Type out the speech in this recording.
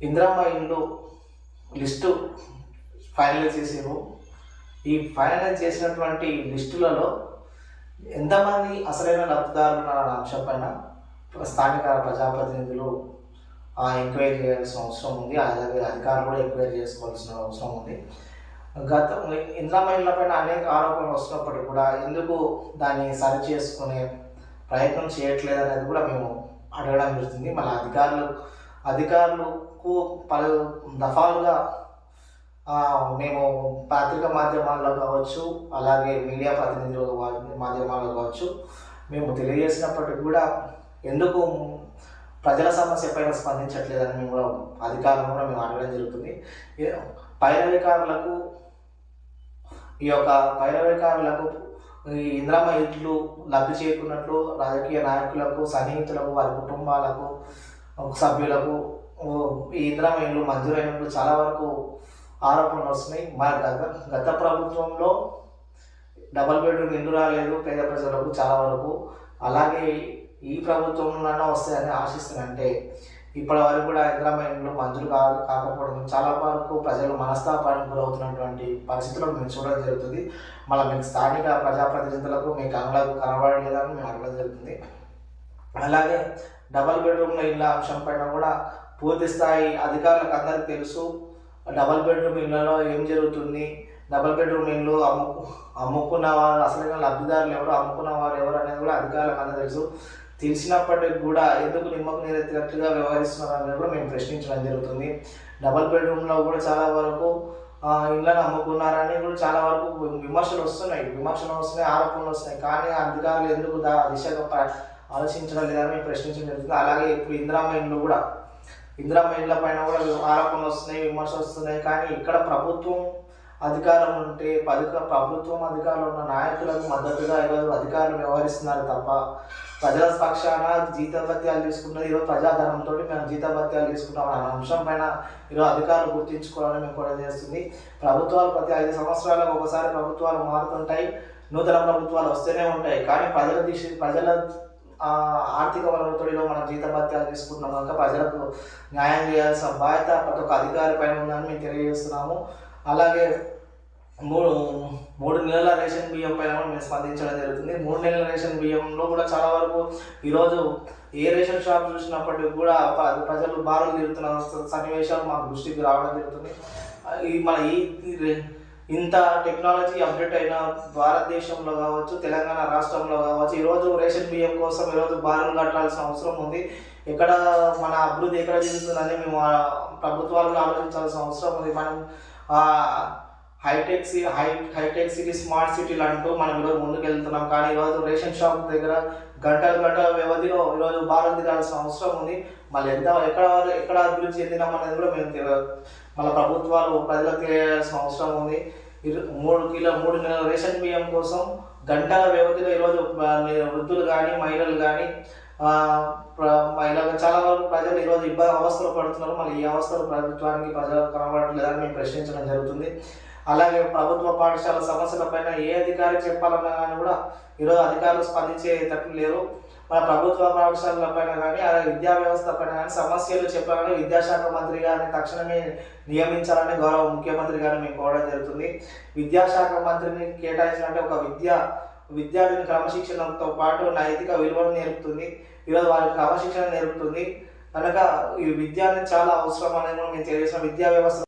ఇందిరమ్మ ఇల్లు list finalise చేసారు ఈ ఫైనలైజ్ చేసినటువంటి లిస్టులలో ఎంతమంది అసలైన లబ్ధిదారులు ఉన్నారన్న అంశం పైన స్థానిక ప్రజాప్రతినిధులు ఆ, ఎంక్వైరీ చేయాల్సిన అవసరం ఉంది. అలాగే అధికారులు కూడా ఎంక్వైరీ చేసుకోవాల్సిన అవసరం ఉంది. గత ఇంద్రామహిళ పైన అనేక ఆరోపణలు వస్తున్నప్పటికీ కూడా ఎందుకు దాన్ని సరి చేసుకునే ప్రయత్నం చేయట్లేదు అనేది కూడా మేము అడగడం జరుగుతుంది. మళ్ళీ అధికారులు అధికారులకు పలు దఫాలుగా మేము పత్రికా మాధ్యమాల్లో కావచ్చు అలాగే మీడియా ప్రతినిధులు మాధ్యమాల్లో కావచ్చు మేము తెలియజేసినప్పటికీ కూడా ఎందుకు ప్రజల సమస్య పైన స్పందించట్లేదని మేము కూడా అధికారులను కూడా మేము అడగడం జరుగుతుంది. పైరవికారులకు ఈ యొక్క పైరవికారులకు ఈ ఇంద్రమ ఇట్లు లబ్ధి చేకున్నట్లు రాజకీయ నాయకులకు సన్నిహితులకు వారి కుటుంబాలకు సభ్యులకు ఈ ఇంద్రమ ఇల్లు మంజూరైనట్లు చాలా వరకు ఆరోపణలు వస్తున్నాయి. మా గత గత ప్రభుత్వంలో డబల్ బెడ్రూమ్ ఇల్లు రాలేదు? పేద ప్రజలకు చాలా వరకు. అలాగే ఈ ప్రభుత్వంలోనైనా వస్తాయని ఆశిస్తున్నాను ఇప్పటి వరకు కూడా ఇంద్రమ ఇండ్లు మంజూరు కా కాకపోవడం చాలా వరకు ప్రజలు మనస్తాపానికి గురవుతున్నటువంటి పరిస్థితులను మేము చూడడం జరుగుతుంది. మళ్ళీ మీకు స్థానిక ప్రజాప్రతినిధులకు మీ కనులకు కనబడలేదని మేము అడగడం జరుగుతుంది అలాగే డబల్ బెడ్రూమ్ల ఇళ్ళ అంశం పైన కూడా పూర్తి స్థాయి అధికారులకు అందరికీ తెలుసు. డబల్ బెడ్రూమ్ ఇళ్ళలో ఏం జరుగుతుంది? డబల్ బెడ్రూమ్ ఇల్లు అమ్ముకు అమ్ముకున్న వారు అసలుగా లబ్ధిదారులు ఎవరు అమ్ముకున్న వారు ఎవరు అనేది కూడా అధికారులకు అందరూ తెలుసు. తెలిసినప్పటికీ కూడా ఎందుకు నిమ్మకు నీరెత్తినట్లుగా వ్యవహరిస్తున్నారు అనేది కూడా మేము ప్రశ్నించడం జరుగుతుంది. డబల్ బెడ్రూమ్లో కూడా చాలా వరకు ఇళ్ళను ఇళ్ళని అమ్ముకున్నారని కూడా చాలా వరకు విమర్శలు వస్తున్నాయి. విమర్శలు వస్తున్నాయి ఆరోపణలు వస్తున్నాయి. కానీ అధికారులు ఎందుకు దా దిశగా ఆలోచించడం లేదని మేము ప్రశ్నించడం జరుగుతుంది. అలాగే ఇప్పుడు ఇందిరామ్మ ఇల్లు కూడా ఇందిరామ్మ ఇళ్ళ పైన కూడా ఆరోపణలు వస్తున్నాయి విమర్శలు వస్తున్నాయి. కానీ ఇక్కడ ప్రభుత్వం అధికారం ఉంటే అధిక ప్రభుత్వం అధికారంలో ఉన్న నాయకులకు మద్దతుగా ఈరోజు అధికారులు వ్యవహరిస్తున్నారు తప్ప ప్రజల పక్షాన జీతభత్యాలు తీసుకున్నది ఈరోజు ప్రజాధనంతో మేము జీతభత్యాలు తీసుకుంటాం అనే అంశం పైన ఈరోజు అధికారులు గుర్తించుకోవాలని మేము కూడా చేస్తుంది ప్రభుత్వాలు ప్రతి ఐదు సంవత్సరాలకు ఒకసారి ప్రభుత్వాలు మారుతుంటాయి. నూతన ప్రభుత్వాలు వస్తూనే ఉంటాయి. కానీ ప్రజల దిశ ప్రజల ఆర్థిక వనరులతో మనం జీతభత్యాలు తీసుకుంటున్నాం కనుక ప్రజలకు న్యాయం చేయాల్సిన బాధ్యత ప్రతి ఒక్క అధికారి పైన ఉందని మేము తెలియజేస్తున్నాము. అలాగే మూడు మూడు నెలల రేషన్ బియ్యం పైన కూడా మేము స్పందించడం జరుగుతుంది. మూడు నెలల రేషన్ బియ్యంలో కూడా చాలా వరకు ఈరోజు ఏ రేషన్ షాప్ చూసినప్పటికీ కూడా ప్రజలు బారులు తిరుగుతున్న సన్నివేశాలు మాకు దృష్టికి రావడం జరుగుతుంది. ఈ మన ఈ ఈ రే- ఇంత టెక్నాలజీ అప్డేట్ అయిన భారతదేశంలో కావచ్చు తెలంగాణ రాష్ట్రంలో కావచ్చు ఈరోజు రేషన్ బియ్యం కోసం ఈరోజు భారం కట్టాల్సిన అవసరం ఉంది. ఎక్కడ మన అభివృద్ధి ఎక్కడ జరుగుతుందని మేము ప్రభుత్వాలను ప్రభుత్వాలు ఆలోచించాల్సిన అవసరం ఉంది. మనం hitech hi hitech city smart సిటీలు అంటూ మనం ఈరోజు ముందుకెళ్తున్నాం. కానీ ఈరోజు రేషన్ షాప్ దగ్గర గంటల గంటల వ్యవధిలో ఈరోజు భారత్ దిగాల్సిన అవసరం ఉంది. మళ్ళీ ఎంత ఎక్కడ ఎక్కడ అభివృద్ధి చెందినాం అనేది కూడా మేము మళ్ళీ ప్రభుత్వాలు ప్రజలకు తెలియాల్సిన అవసరం ఉంది. మూడు కిలో మూడు నెలల రేషన్ బియ్యం కోసం గంటల వ్యవధిలో ఈరోజు వృద్ధులు కానీ మహిళలు కానీ మహిళలు చాలా వరకు ప్రజలు ఈరోజు ఇబ్బంది అవస్థలు పడుతున్నారు. మళ్ళీ ఈ అవస్థలు ప్రభుత్వానికి ప్రజలకు కనబడట్లేదని మేము ప్రశ్నించడం జరుగుతుంది. అలాగే ప్రభుత్వ పాఠశాల సమస్యలపైన ఏ అధికారి చెప్పాలన్నా కానీ కూడా ఈరోజు అధికారులు స్పందించేటట్లు లేరు. మన ప్రభుత్వ పాఠశాలలపైన కానీ అలాగే విద్యా వ్యవస్థ పైన కానీ సమస్యలు చెప్పాలని విద్యాశాఖ మంత్రి గారిని తక్షణమే నియమించాలని గౌరవ ముఖ్యమంత్రి గారిని మేము కోరడం జరుగుతుంది. విద్యాశాఖ మంత్రిని కేటాయించాలంటే ఒక విద్యా విద్యార్థిని క్రమశిక్షణతో పాటు నైతిక విలువలు నేర్పుతుంది. ఈరోజు వారికి క్రమశిక్షణ నేర్పుతుంది. కనుక ఈ విద్య అనేది చాలా అవసరం అనేది మేము తెలియజేసిన విద్యా వ్యవస్థ